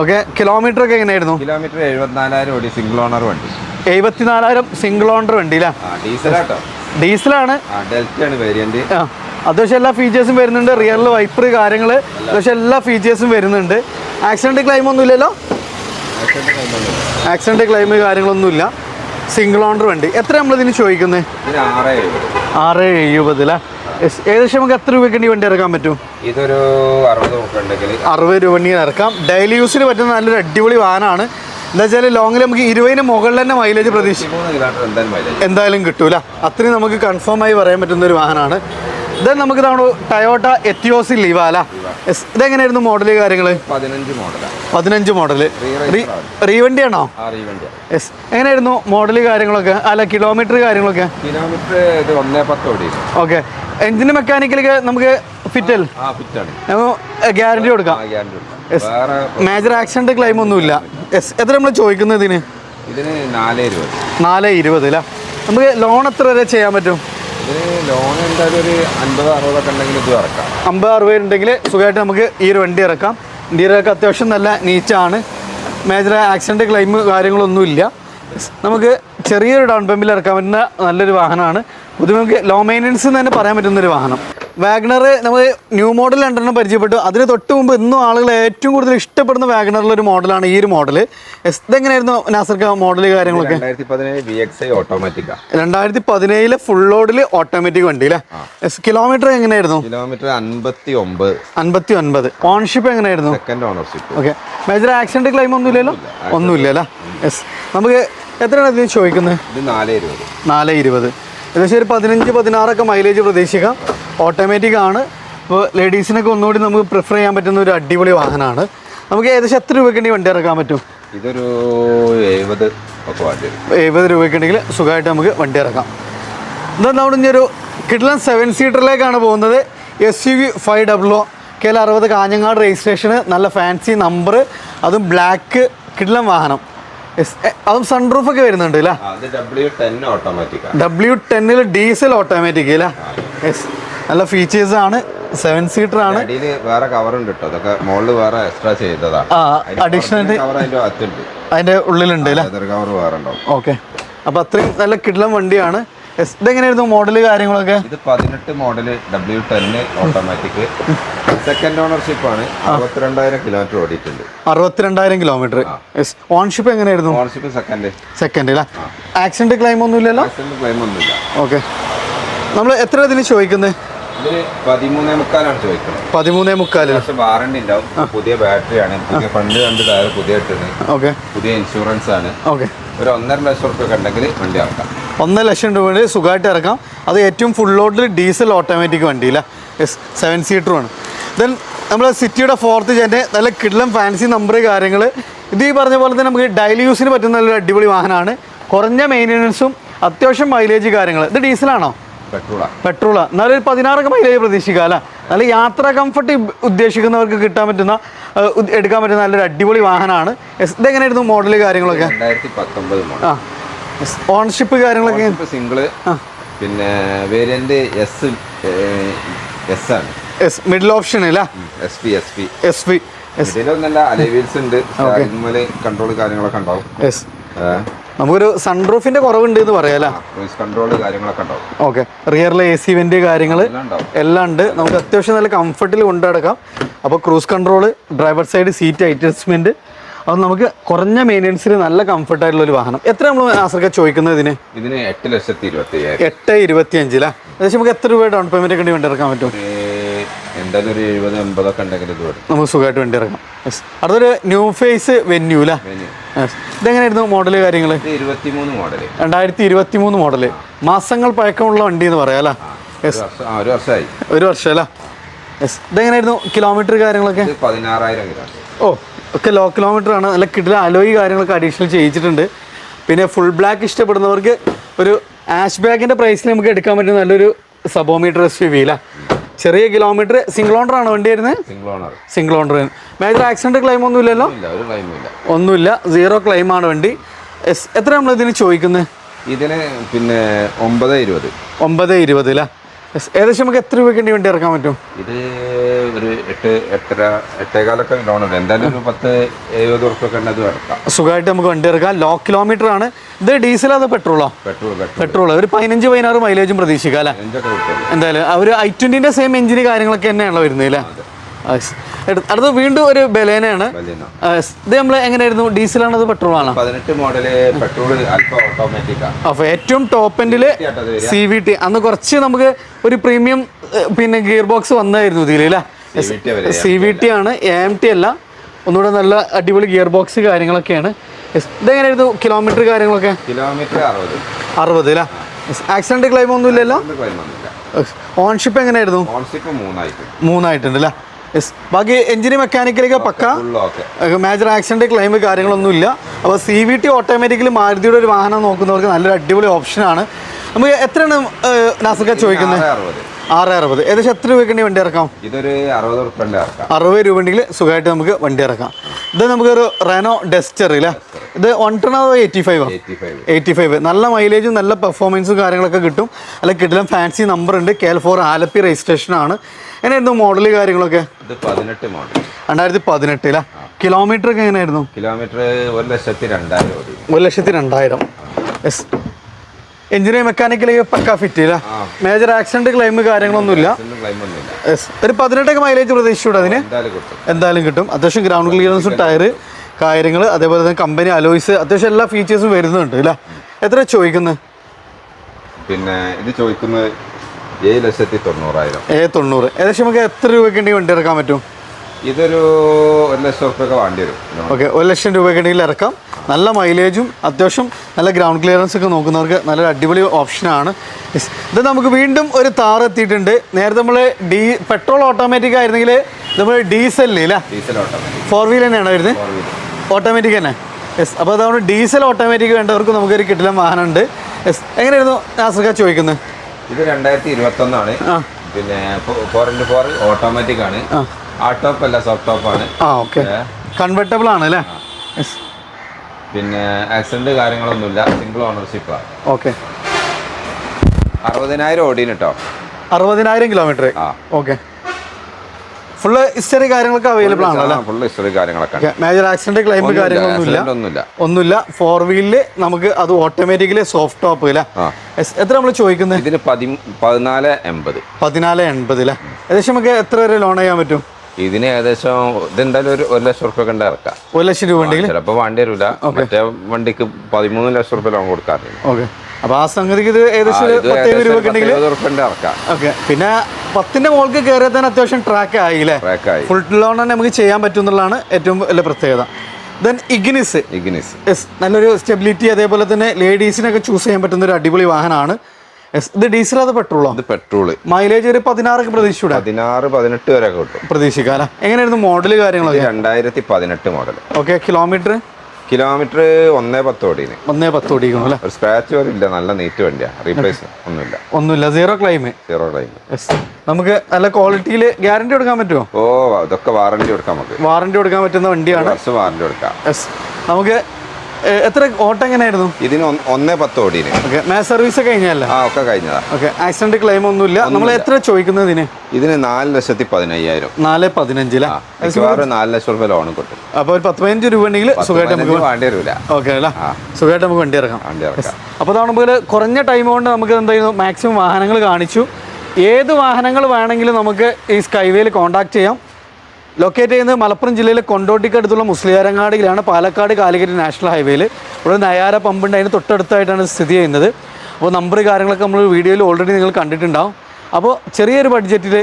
Speaker 1: ഓക്കെ കിലോമീറ്റർ ഒക്കെ എങ്ങനെയായിരുന്നു?
Speaker 2: കിലോമീറ്റർ എഴുപത്തിനാലായിരം ഓടി സിംഗിൾ ഓണർ വണ്ടി.
Speaker 1: എഴുപത്തിനാലായിരം സിംഗിൾ ഓണർ വണ്ടി അല്ലേ
Speaker 2: ഡീസലാട്ടോ.
Speaker 1: ഡീസലാണ്.
Speaker 2: ആ ഡെൽറ്റയാണ് വേരിയന്റ്
Speaker 1: എല്ലാ ഫീച്ചേഴ്സും വരുന്നുണ്ട്. റിയറിൽ വൈപ്പർ കാര്യങ്ങൾ പക്ഷേ എല്ലാ ഫീച്ചേഴ്സും വരുന്നുണ്ട്. ആക്സിഡന്റ് ക്ലെയിം ഒന്നുമില്ലല്ലോ? ആക്സിഡന്റ് ക്ലെയിം കാര്യങ്ങളൊന്നുമില്ല. സിംഗിൾ ഓണർ വണ്ടി. എത്ര നമ്മളിതിന് ചോദിക്കുന്നത്
Speaker 2: ഇതിന് ആറ് എഴുപത്
Speaker 1: എഴുപതില ഏകദേശം നമുക്ക് എത്ര രൂപയ്ക്ക് വണ്ടി ഇറക്കാൻ പറ്റും?
Speaker 2: ഇതൊരു അറുപത്
Speaker 1: രൂപ വണ്ടി ഇറക്കാം. ഡെയിലി യൂസിന് പറ്റുന്ന നല്ലൊരു അടിപൊളി വാനാണ് എന്താ വെച്ചാൽ ലോങ്ങിൽ നമുക്ക് ഇരുപതിന് മുകളിൽ തന്നെ മൈലേജ്
Speaker 2: പ്രതീക്ഷിക്കും എന്തായാലും
Speaker 1: കിട്ടൂല. അത്രയും നമുക്ക് കൺഫേം ആയി പറയാൻ പറ്റുന്ന ഒരു വാഹനമാണ്. നമുക്ക് ഇതാണ് ടയോട്ട എത്തിയോസി ലീവ അല്ല. ഇതെങ്ങനെയായിരുന്നു മോഡൽ കാര്യങ്ങൾ
Speaker 2: പതിനഞ്ച് മോഡലാണ്
Speaker 1: പതിനഞ്ച് മോഡൽ റീവണ്ടിയാണോ യെസ് എങ്ങനെയായിരുന്നു മോഡൽ കാര്യങ്ങളൊക്കെ? അല്ല കിലോമീറ്റർ കാര്യങ്ങളൊക്കെ?
Speaker 2: കിലോമീറ്റർ ഇത് ഒന്നേ പത്ത് ഓടി.
Speaker 1: ഓക്കെ എഞ്ചിന് മെക്കാനിക്കലൊക്കെ നമുക്ക് ഫിറ്റൽ ഗ്യാരണ്ടി കൊടുക്കാം. മേജർ ആക്സിഡന്റ് ക്ലെയിം ഒന്നും ഇല്ല യെസ് എത്ര നമ്മൾ ചോദിക്കുന്നത് ഇതിന്?
Speaker 2: നാല് ഇരുപത്.
Speaker 1: അല്ല നമുക്ക് ലോൺ എത്ര വരെ ചെയ്യാൻ പറ്റും?
Speaker 2: ഒരു ഇത് ഇറക്കാം.
Speaker 1: അമ്പത് അറുപത് ഉണ്ടെങ്കിൽ സുഖമായിട്ട് നമുക്ക് ഈ ഒരു വണ്ടി ഇറക്കാം. ഇന്ത്യയിലൊക്കെ അത്യാവശ്യം നല്ല നീച്ചാണ് മേജർ ആക്സിഡന്റ് ക്ലെയിം കാര്യങ്ങളൊന്നുമില്ല നമുക്ക് ചെറിയൊരു ഡൗൺ പേയ്മെന്റിൽ ഇറക്കാൻ പറ്റുന്ന നല്ലൊരു വാഹനമാണ്. ഇത് നമുക്ക് ലോ മെയിന്റനൻസ് എന്ന് തന്നെ പറയാൻ പറ്റുന്നൊരു വാഹനം. വാഗണർ നമ്മൾ ന്യൂ മോഡൽ രണ്ടെണ്ണം പരിചയപ്പെട്ടു. അതിന് തൊട്ട് മുമ്പ് ഇന്നും ആളുകൾ ഏറ്റവും കൂടുതൽ ഇഷ്ടപ്പെടുന്ന വാഗ്നറിലെ ഒരു മോഡലാണ് ഈ ഒരു മോഡൽ. ഇതെങ്ങനെയായിരുന്നു നാസർക്ക് മോഡൽ കാര്യങ്ങളൊക്കെ?
Speaker 2: രണ്ടായിരത്തി
Speaker 1: പതിനേഴിലെ ഫുൾ ലോഡിൽ ഓട്ടോമാറ്റിക് വണ്ടി അല്ലേ കിലോമീറ്റർ എങ്ങനെയായിരുന്നു
Speaker 2: കിലോമീറ്റർ അൻപത്തി ഒമ്പത്
Speaker 1: അൻപത്തി ഒൻപത് ഓൺഷിപ്പ് എങ്ങനെയായിരുന്നു?
Speaker 2: Second ownership
Speaker 1: okay major accident claim ഒന്നുമില്ലല്ലോ? ഒന്നുമില്ല. അല്ലേ യെസ് നമുക്ക് എത്രയാണ് ഇതിന് ചോദിക്കുന്നത്?
Speaker 2: ഇത് നാല് ഇരുപത്.
Speaker 1: നാല് ഇരുപത്. ഏകദേശം ഒരു പതിനഞ്ച് പതിനാറൊക്കെ മൈലേജ് പ്രതീക്ഷിക്കാം. ഓട്ടോമാറ്റിക് ആണ്. ഇപ്പോൾ ലേഡീസിനൊക്കെ ഒന്നുകൂടി നമുക്ക് പ്രിഫർ ചെയ്യാൻ പറ്റുന്ന ഒരു അടിപൊളി വാഹനമാണ്. നമുക്ക് ഏകദേശം എത്ര രൂപയ്ക്ക് ഈ വണ്ടി ഇറക്കാൻ പറ്റും?
Speaker 2: ഇതൊരു എഴുപത്
Speaker 1: എഴുപത് രൂപയ്ക്കുണ്ടെങ്കിൽ സുഖമായിട്ട് നമുക്ക് വണ്ടി ഇറക്കാം. എന്താ നമ്മൾ ഇനി ഒരു കിഡ്ലൻ സെവൻ സീറ്ററിലേക്കാണ് പോകുന്നത്. S U V five W K L അറുപത് കാഞ്ഞങ്ങാട് രജിസ്ട്രേഷന് നല്ല ഫാൻസി നമ്പർ അതും ബ്ലാക്ക് കിഡ്ലൻ വാഹനം. അതും സൺറൂഫ് ഒക്കെ വരുന്നുണ്ട്
Speaker 2: ഡബ്ല്യു
Speaker 1: ടെന്നിൽ ഡീസൽ ഓട്ടോമാറ്റിക് യെസ് നല്ല ഫീച്ചേഴ്സ് ആണ്. സെവൻ സീറ്റർ ആണ്.
Speaker 2: വേറെ കവർ ഉണ്ട് കേട്ടോ അതൊക്കെ മുകളിൽ വേറെ എക്സ്ട്രാ ചെയ്തതാണ്
Speaker 1: ആ അഡീഷണൽ അതിന്റെ ഉള്ളിലുണ്ട്
Speaker 2: കവർ വേറെ ഉണ്ടാവും.
Speaker 1: ഓക്കെ അപ്പൊ അത്രയും നല്ല കിടലം വണ്ടിയാണ്. ഇതെങ്ങനെയായിരുന്നു മോഡൽ കാര്യങ്ങളൊക്കെ?
Speaker 2: ഇത് പതിനെട്ട് model W ten automatic second ownership ആണ്. അറുപത്തിരണ്ടായിരം കിലോമീറ്റർ ഓടിയിട്ടുണ്ട്.
Speaker 1: അറുപത്തിരണ്ടായിരം കിലോമീറ്റർ ഓൺഷിപ്പ് എങ്ങനെയായിരുന്നു?
Speaker 2: ഓൺഷിപ്പ് സെക്കൻഡ്
Speaker 1: സെക്കൻഡ് അല്ലേ? ആക്സിഡന്റ് ക്ലെയിം ഒന്നും ഇല്ലല്ലോ
Speaker 2: ആക്സിഡന്റ് ക്ലെയിം ഒന്നുമില്ല.
Speaker 1: ഓക്കെ നമ്മൾ എത്ര ഇതിന് ചോദിക്കുന്നത്
Speaker 2: പതിമൂന്നേ മുക്കാലാണ് ചോദിക്കുന്നത്.
Speaker 1: പതിമൂന്നേ മുക്കാൽ.
Speaker 2: പക്ഷെ വാറണ്ടി ഉണ്ടാവും. പുതിയ ബാറ്ററിയാണ് പുതിയ ഫണ്ട് രണ്ട് ടയർ പുതിയ ഇട്ടത്
Speaker 1: ഓക്കെ
Speaker 2: പുതിയ ഇൻഷുറൻസ് ആണ്.
Speaker 1: ഓക്കെ
Speaker 2: ഒരു ഒന്നര ലക്ഷം റുപ്യ കണ്ടെങ്കിൽ വണ്ടി ഇറക്കാം.
Speaker 1: ഒന്നര ലക്ഷം രൂപ സുഖമായിട്ട് ഇറക്കാം. അത് ഏറ്റവും ഫുൾ ലോഡിൽ ഡീസൽ ഓട്ടോമാറ്റിക് വണ്ടിയില്ല എസ് സെവൻ സീറ്ററുമാണ് ദെൻ നമ്മൾ സിറ്റിയുടെ ഫോർത്ത് ജെന്റെ നല്ല കിഡ്ലം ഫാൻസി നമ്പർ കാര്യങ്ങൾ ഇത് ഈ പറഞ്ഞ പോലെ തന്നെ നമുക്ക് ഡെയിലി യൂസിന് പറ്റുന്ന നല്ലൊരു അടിപൊളി വാഹനമാണ്. കുറഞ്ഞ മെയിന്റനൻസും അത്യാവശ്യം മൈലേജ് കാര്യങ്ങൾ ഇത് ഡീസലാണോ
Speaker 2: പെട്രോളാണ്
Speaker 1: പെട്രോളാ എന്നാലും ഒരു പതിനാറൊക്കെ മൈലേജ് പ്രതീക്ഷിക്കുക അല്ല? നല്ല യാത്രാ കംഫർട്ട് ഉദ്ദേശിക്കുന്നവർക്ക് കിട്ടാൻ പറ്റുന്ന എടുക്കാൻ പറ്റുന്ന നല്ലൊരു അടിപൊളി വാഹനമാണ്. എസ് ഇതെങ്ങനെയായിരുന്നു മോഡൽ കാര്യങ്ങളൊക്കെ?
Speaker 2: രണ്ടായിരത്തി പത്തൊമ്പത്
Speaker 1: ആ. ഓൺഷിപ്പ് കാര്യങ്ങളൊക്കെ?
Speaker 2: സിംഗിൾ പിന്നെ വേരിയന്റ് എസ് എസ് ആണ്.
Speaker 1: എസ് മിഡിൽ ഓപ്ഷൻ അല്ല?
Speaker 2: S P S P
Speaker 1: S P
Speaker 2: ഇതിലൊന്നല്ല alloy wheels ഉണ്ട്. കൺട്രോൾ കാര്യങ്ങളൊക്കെ ഉണ്ടാവും.
Speaker 1: എസ് നമുക്കൊരു സൺറൂഫിന്റെ കുറവുണ്ട് എന്ന് പറയാലോ
Speaker 2: കൺട്രോൾ കാര്യങ്ങളൊക്കെ ഉണ്ടാവും.
Speaker 1: ഓക്കെ റിയറിലെ എ സി വെന്റ് കാര്യങ്ങൾ
Speaker 2: എല്ലാം
Speaker 1: എല്ലാം ഉണ്ട്. നമുക്ക് അത്യാവശ്യം നല്ല കംഫർട്ടിൽ കൊണ്ടുനടക്കാം അപ്പോൾ cruise control driver side seat adjustment അത് നമുക്ക് കുറഞ്ഞ മെയിന്റെനൻസിൽ നല്ല കംഫർട്ട് ആയിട്ടുള്ള ഒരു വാഹനം. എത്ര നമ്മൾ ആസർക്ക ചോദിക്കുന്നത് ഇതിന്?
Speaker 2: ഇതിന് എട്ട് ലക്ഷത്തി ഇരുപത്തി
Speaker 1: എട്ട് ഇരുപത്തി അഞ്ചിലാ ഏകദേശം നമുക്ക് എത്ര രൂപ ഡൗൺ പേയ്മെന്റ് ഒക്കെ വേണ്ടി ഇറക്കാൻ പറ്റും?
Speaker 2: എന്തായാലും ഒരു എഴുപത് എൺപതൊക്കെ ഉണ്ടെങ്കിൽ ഇത്
Speaker 1: നമുക്ക് സുഖമായിട്ട് വേണ്ടി ഇറങ്ങാം യെസ് അടുത്തൊരു ന്യൂ ഫേസ് വെന്യൂ അല്ലേ. ഇതെങ്ങനെയായിരുന്നു മോഡൽ കാര്യങ്ങൾ
Speaker 2: ഇരുപത്തിമൂന്ന് മോഡൽ
Speaker 1: രണ്ടായിരത്തി ഇരുപത്തി മൂന്ന് മോഡൽ മാസങ്ങൾ പഴക്കമുള്ള വണ്ടി എന്ന് പറയാം അല്ലേ?
Speaker 2: ഒരു വർഷമായി.
Speaker 1: ഒരു വർഷം അല്ലേ? യെസ് ഇതെങ്ങനെയായിരുന്നു കിലോമീറ്റർ കാര്യങ്ങളൊക്കെ?
Speaker 2: പതിനാറായിരം
Speaker 1: ഓ ഒക്കെ ലോ കിലോമീറ്റർ ആണ്. നല്ല കിടില അലോയി കാര്യങ്ങളൊക്കെ അഡീഷണൽ ചെയ്യിച്ചിട്ടുണ്ട്. പിന്നെ ഫുൾ ബ്ലാക്ക് ഇഷ്ടപ്പെടുന്നവർക്ക് ഒരു ആഷ് ബാഗിന്റെ പ്രൈസിൽ നമുക്ക് എടുക്കാൻ പറ്റുന്ന നല്ലൊരു സബോമീറ്റർ എസ് യു വിയില ചെറിയ കിലോമീറ്റർ സിംഗിൾ ഓണർ ആണ് വണ്ടി വരുന്നത്?
Speaker 2: Single owner
Speaker 1: major accident claim ഒന്നും ഇല്ലല്ലോ? ഒന്നുമില്ല. സീറോ ക്ലെയിം ആണ് വണ്ടി. എത്ര നമ്മൾ ഇതിന് ചോദിക്കുന്നത്
Speaker 2: ഇതിന് പിന്നെ ഒമ്പത് ഇരുപത്.
Speaker 1: ഒമ്പത് ഇരുപത് അല്ലേ. ഏകദേശം നമുക്ക് എത്ര രൂപയ്ക്ക് വേണ്ടി ഇറക്കാൻ പറ്റും?
Speaker 2: ഇത് ഒരു എട്ട് എട്ടര എട്ടേകാലൊക്കെ ലോൺ ഉണ്ട് എന്തായാലും ഒരു പത്ത് എഴുപത് ഉറപ്പൊക്കെ അത് ഇറക്കാം.
Speaker 1: സുഖമായിട്ട് നമുക്ക് വണ്ടി ഇറക്കാം. ലോ കിലോമീറ്റർ ആണ്. ഇത് ഡീസലോ അതോ പെട്രോളോ?
Speaker 2: Petrol petrol.
Speaker 1: ഒരു പതിനഞ്ച് പതിനാറ് മൈലേജും പ്രതീക്ഷിക്കാം അല്ലേ? എന്തായാലും ഒരു ഐ ട്വന്റിന്റെ സെയിം എഞ്ചിന് കാര്യങ്ങളൊക്കെ തന്നെയാണല്ലോ വരുന്നത് അല്ലേ? അടുത്ത വീണ്ടും ഒരു ബലേനയാണ്. ഇത് നമ്മൾ എങ്ങനെയായിരുന്നു? ഡീസലാണോ അത് പെട്രോൾ ആണോ?
Speaker 2: പതിനെട്ട് മോഡൽ പെട്രോൾ ഓട്ടോമാറ്റിക്
Speaker 1: അപ്പൊ ഏറ്റവും ടോപ്പ്
Speaker 2: എൻഡിൽ
Speaker 1: സി വി ടി അന്ന് കുറച്ച് നമുക്ക് ഒരു പ്രീമിയം പിന്നെ ഗിയർ ബോക്സ് വന്നായിരുന്നു ഇതിൽ അല്ലേ സി വി ടി ആണ് എ എം ടി അല്ല. ഒന്നുകൂടെ നല്ല അടിപൊളി ഗിയർ ബോക്സ് കാര്യങ്ങളൊക്കെയാണ്. ഇതെങ്ങനെയായിരുന്നു കിലോമീറ്റർ കാര്യങ്ങളൊക്കെ?
Speaker 2: കിലോമീറ്റർ അറുപത്.
Speaker 1: അറുപത് അല്ലേ ആക്സിഡന്റ് ക്ലെയിം ഒന്നും ഇല്ലല്ലോ ഓൺഷിപ്പ് എങ്ങനെയായിരുന്നു? മൂന്നായിട്ടുണ്ട് അല്ലേ യെസ് ബാക്കി എഞ്ചിന് മെക്കാനിക്കലൊക്കെ പക്ക. മേജർ ആക്സിഡന്റ് ക്ലെയിം കാര്യങ്ങളൊന്നും ഇല്ല അപ്പോൾ സി വി ടി ഓട്ടോമാറ്റിക്കലി മാരുതിയുടെ ഒരു വാഹനം നോക്കുന്നവർക്ക് നല്ലൊരു അടിപൊളി ഓപ്ഷനാണ് നമുക്ക് എത്രയാണ് നാസുക ചോദിക്കുന്നത് ആറ് അറുപത്. ഏകദേശം എത്ര രൂപയ്ക്ക് വണ്ടി ഇറക്കാം?
Speaker 2: ഇതൊരു അറുപത് ഇറക്കാം.
Speaker 1: അറുപത് രൂപ ഉണ്ടെങ്കിൽ സുഖമായിട്ട് നമുക്ക് വണ്ടി ഇറക്കാം. ഇത് നമുക്കൊരു റെനോ ഡെസ്റ്റർ ഇല്ല? ഇത് വൺ ടൺ അതോ എയ്റ്റി ഫൈവ്
Speaker 2: എയ്റ്റി ഫൈവ്
Speaker 1: നല്ല മൈലേജും നല്ല പെർഫോമൻസും കാര്യങ്ങളൊക്കെ കിട്ടും. അല്ല കിട്ടില്ല. ഫാൻസി നമ്പർ ഉണ്ട്. K L four Alleppey registration ആണ്. എങ്ങനെയായിരുന്നു മോഡൽ കാര്യങ്ങളൊക്കെ?
Speaker 2: പതിനെട്ട് മോഡൽ
Speaker 1: രണ്ടായിരത്തി പതിനെട്ടില കിലോമീറ്റർ ഒക്കെ എങ്ങനെയായിരുന്നു?
Speaker 2: കിലോമീറ്റർ ഒരു ലക്ഷത്തി രണ്ടായിരം
Speaker 1: ഒരു ലക്ഷത്തി രണ്ടായിരം. Yes engine mechanically pucca fit ഇല്ല മേജർ ആക്സിഡന്റ് ക്ലെയിം കാര്യങ്ങളൊന്നുമില്ല. ഒരു പതിനെട്ടൊക്കെ മൈലേജ് പ്രതീക്ഷിച്ചൂടെ അതിന്?
Speaker 2: എന്തായാലും കിട്ടും.
Speaker 1: അത്യാവശ്യം ഗ്രൗണ്ട് ക്ലിയറൻസ് ടയർ കാര്യങ്ങൾ അതേപോലെ തന്നെ കമ്പനി അലോയ്സ് അത്യാവശ്യം എല്ലാ ഫീച്ചേഴ്സും വരുന്നുണ്ട് അല്ലേ? എത്ര ചോദിക്കുന്നത്
Speaker 2: പിന്നെ ഇത് ചോദിക്കുന്നത് ഏഴ് ലക്ഷത്തി തൊണ്ണൂറായിരം.
Speaker 1: ഏ തൊണ്ണൂറ്. ഏകദേശം നമുക്ക് എത്ര രൂപയ്ക്ക് ഉണ്ടെങ്കിൽ വണ്ടി ഇറക്കാൻ പറ്റും?
Speaker 2: ഇതൊരു ഒരു ലക്ഷം രൂപയൊക്കെ വേണ്ടി വരും.
Speaker 1: ഓക്കെ ഒരു ലക്ഷം രൂപയ്ക്ക് ഉണ്ടെങ്കിൽ ഇറക്കാം. നല്ല മൈലേജും അത്യാവശ്യം നല്ല ഗ്രൗണ്ട് ക്ലിയറൻസ് ഒക്കെ നോക്കുന്നവർക്ക് നല്ലൊരു അടിപൊളി ഓപ്ഷനാണ് ഇത് നമുക്ക് വീണ്ടും ഒരു താർ എത്തിയിട്ടുണ്ട്. നേരത്തെ നമ്മൾ ഡീ പെട്രോൾ ഓട്ടോമാറ്റിക് ആയിരുന്നെങ്കിൽ നമ്മൾ ഡീസൽ അല്ലേ
Speaker 2: ഡീസൽ ഓട്ടോമാറ്റിക്
Speaker 1: ഫോർ വീലർ തന്നെയാണ് വരുന്നത്? ഓട്ടോമാറ്റിക് തന്നെ. യെസ് അപ്പോൾ അതാണ് ഡീസൽ ഓട്ടോമാറ്റിക് വേണ്ടവർക്ക് നമുക്കൊരു കിട്ടില്ല വാഹനമുണ്ട്. യെസ് എങ്ങനെയായിരുന്നു നാസർക്ക ചോദിക്കുന്നത്?
Speaker 2: ഇത് രണ്ടായിരത്തി ഇരുപത്തൊന്നാണ്.
Speaker 1: ആ.
Speaker 2: പിന്നെ ഫോർ ഇന്റു ഫോർ ഓട്ടോമാറ്റിക് ആണ്. ടോപ്പ് അല്ല സോഫ്റ്റ് ടോപ്പ് ആണ്.
Speaker 1: ആ ഓക്കെ? കൺവെർട്ടബിൾ ആണ് അല്ലേ?
Speaker 2: പിന്നെ ആക്സിഡന്റ് കാര്യങ്ങളൊന്നുമില്ല. സിംഗിൾ ഓണർഷിപ്പാണ്
Speaker 1: ഓക്കെ
Speaker 2: അറുപതിനായിരം ഓടീന് കേട്ടോ
Speaker 1: അറുപതിനായിരം കിലോമീറ്റർ
Speaker 2: ആ.
Speaker 1: ഓക്കെ ഫുള്ള് ഹിസ്റ്ററി കാര്യങ്ങളൊക്കെ അവൈലബിൾ ആണല്ലോ
Speaker 2: ഫുൾ ഹിസ്റ്ററി കാര്യങ്ങളൊക്കെ.
Speaker 1: മേജർ ആക്സിഡന്റ് ക്ലെയിം കാര്യങ്ങളൊന്നുമില്ല.
Speaker 2: ഒന്നുമില്ല.
Speaker 1: ഫോർ വീലിൽ നമുക്ക് അത് ഓട്ടോമാറ്റിക്കലി സോഫ്റ്റ് ടോപ്പ് ഇല്ല
Speaker 2: ആ.
Speaker 1: എത്ര നമ്മൾ ചോദിക്കുന്നത്?
Speaker 2: ഇതിന് പതി പതിനാല് എൺപത്.
Speaker 1: പതിനാല് എൺപതില ഏകദേശം നമുക്ക് എത്ര വരെ ലോൺ ചെയ്യാൻ പറ്റും?
Speaker 2: ഇതിന് ഏകദേശം ഇതെന്തായാലും ഒരു ഒരു ലക്ഷം റുപ്യ കണ്ട് ഇറക്കാം.
Speaker 1: ഒരു ലക്ഷം രൂപ ഉണ്ടെങ്കിൽ?
Speaker 2: ചിലപ്പോൾ വണ്ടി വരില്ല മറ്റേ വണ്ടിക്ക് പതിമൂന്ന് ലക്ഷം റുപ്യ ലോൺ കൊടുക്കാറുണ്ട്.
Speaker 1: ഓക്കെ. അപ്പൊ ആ സംഗതിക്ക് ഇത് ഏകദേശം പത്തേഴ് രൂപ ഉണ്ടെങ്കിൽ
Speaker 2: ഇറക്കാം.
Speaker 1: ഓക്കെ. പിന്നെ പത്തിന്റെ മുകൾക്ക് കയറിയാൽ തന്നെ അത്യാവശ്യം ട്രാക്ക് ആയില്ലേ ഫുൾ ലോൺ തന്നെ നമുക്ക് ചെയ്യാൻ പറ്റും എന്നുള്ളതാണ് ഏറ്റവും വലിയ പ്രത്യേകത. ദെൻ ഇഗ്നിസ്
Speaker 2: ഇഗ്നിസ്
Speaker 1: നല്ലൊരു സ്റ്റെബിലിറ്റി അതേപോലെ തന്നെ ലേഡീസിനൊക്കെ ചൂസ് ചെയ്യാൻ പറ്റുന്ന ഒരു അടിപൊളി വാഹനമാണ്. ഇത് ഡീസൽ അത് പെട്രോളോ
Speaker 2: ഇത് പെട്രോൾ
Speaker 1: മൈലേജ് ഒരു പതിനാറൊക്കെ പ്രതീക്ഷിച്ചൂടെ?
Speaker 2: പതിനാറ് പതിനെട്ട് വരെ കിട്ടും.
Speaker 1: പ്രതീക്ഷിക്കാം അല്ലേ? എങ്ങനെയായിരുന്നു മോഡൽ കാര്യങ്ങളൊക്കെ?
Speaker 2: രണ്ടായിരത്തി പതിനെട്ട് മോഡൽ
Speaker 1: ഓക്കെ കിലോമീറ്റർ
Speaker 2: കിലോമീറ്റർ ഒന്നേ പത്ത് ഓടിന്
Speaker 1: ഒന്നേ പത്ത് ഓടിക്കണം അല്ലേ?
Speaker 2: ഒരു സ്ക്രാച്ച് ഇല്ല നല്ല നീറ്റ് വണ്ടിയാണ് റീപ്ലേസ് ഒന്നുമില്ല.
Speaker 1: ഒന്നുമില്ല സീറോ ക്ലൈം
Speaker 2: സീറോ
Speaker 1: ക്ലൈം നമുക്ക് നല്ല ക്വാളിറ്റിയിൽ ഗ്യാരണ്ടി കൊടുക്കാൻ പറ്റുമോ?
Speaker 2: ഓ അതൊക്കെ വാറണ്ടി കൊടുക്കാം നമുക്ക്.
Speaker 1: വാറണ്ടി കൊടുക്കാൻ പറ്റുന്ന വണ്ടിയാണ്.
Speaker 2: വാറണ്ടി കൊടുക്കാം.
Speaker 1: നമുക്ക് എത്ര ഓട്ടം എങ്ങനെയായിരുന്നു?
Speaker 2: ഇതിന് ഒന്ന്- പത്ത് ഓടിന്
Speaker 1: ഓക്കെ മാ സർവീസ് കഴിഞ്ഞല്ലേ?
Speaker 2: ആ ഒക്കെ കഴിഞ്ഞതാ.
Speaker 1: ഓക്കെ ആക്സിഡന്റ് ക്ലെയിം ഒന്നുമില്ല. നമ്മൾ എത്ര ചോദിക്കുന്നത് ഇതിന്?
Speaker 2: ഇതിന് നാല് ലക്ഷത്തി പതിനയ്യായിരം.
Speaker 1: നാല്
Speaker 2: പതിനഞ്ചിൽ. നാല് ലക്ഷം രൂപ ലോൺ കിട്ടും.
Speaker 1: അപ്പോൾ ഒരു പത്ത് പതിനഞ്ച് രൂപ ഉണ്ടെങ്കിൽ സുഖമായിട്ട് നമുക്ക്
Speaker 2: വണ്ടി വേണ്ടി വരില്ല
Speaker 1: ഓക്കെ അല്ല? സുഖമായിട്ട് നമുക്ക് വണ്ടി ഇറക്കാം.
Speaker 2: വണ്ടി ഇറക്കാം.
Speaker 1: അപ്പോൾ നമുക്ക് കുറഞ്ഞ ടൈം കൊണ്ട് നമുക്ക് എന്തായിരുന്നു? മാക്സിമം വാഹനങ്ങൾ കാണിച്ചു. ഏത് വാഹനങ്ങൾ വേണമെങ്കിലും നമുക്ക് ഈ സ്കൈവേയിൽ കോൺടാക്ട് ചെയ്യാം. ലൊക്കേറ്റ് ചെയ്യുന്നത് മലപ്പുറം ജില്ലയിലെ കൊണ്ടോട്ടിക്കടുത്തുള്ള മുസ്ലിയാരങ്ങാടിയിലാണ് പാലക്കാട് കാലിക്കറ്റ് നാഷണൽ ഹൈവേയിൽ ഇവിടെ നയാര പമ്പുണ്ട് അതിന് തൊട്ടടുത്തായിട്ടാണ് സ്ഥിതി ചെയ്യുന്നത്. അപ്പോൾ നമ്പർ കാര്യങ്ങളൊക്കെ നമ്മൾ വീഡിയോയിൽ ഓൾറെഡി നിങ്ങൾ കണ്ടിട്ടുണ്ടാവും. അപ്പോൾ ചെറിയൊരു ബഡ്ജറ്റിൽ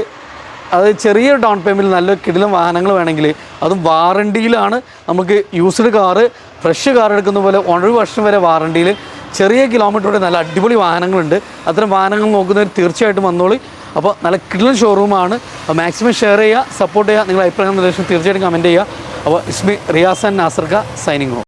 Speaker 1: അത് ചെറിയൊരു ഡൗൺ പേയ്മെന്റിൽ നല്ല കിടിലം വാഹനങ്ങൾ വേണമെങ്കിൽ അതും വാറണ്ടിയിലാണ് നമുക്ക് യൂസ്ഡ് കാറ് ഫ്രഷ് കാർ എടുക്കുന്ന പോലെ ഒരു വർഷം വരെ വാറണ്ടിയിൽ ചെറിയ കിലോമീറ്ററോടെ നല്ല അടിപൊളി വാഹനങ്ങളുണ്ട്. അത്തരം വാഹനങ്ങൾ നോക്കുന്നവർ തീർച്ചയായിട്ടും വന്നോളി. അപ്പോൾ നല്ല കിടിലൻ ഷോറൂമാണ് മാക്സിമം ഷെയർ ചെയ്യുക സപ്പോർട്ട് ചെയ്യുക നിങ്ങളുടെ അഭിപ്രായം നിർദ്ദേശം തീർച്ചയായിട്ടും കമന്റ് ചെയ്യുക. അപ്പോൾ ഇസ്മി റിയാസ് ആൻഡ് നാസർക്ക സൈനിങ് ഓഫ്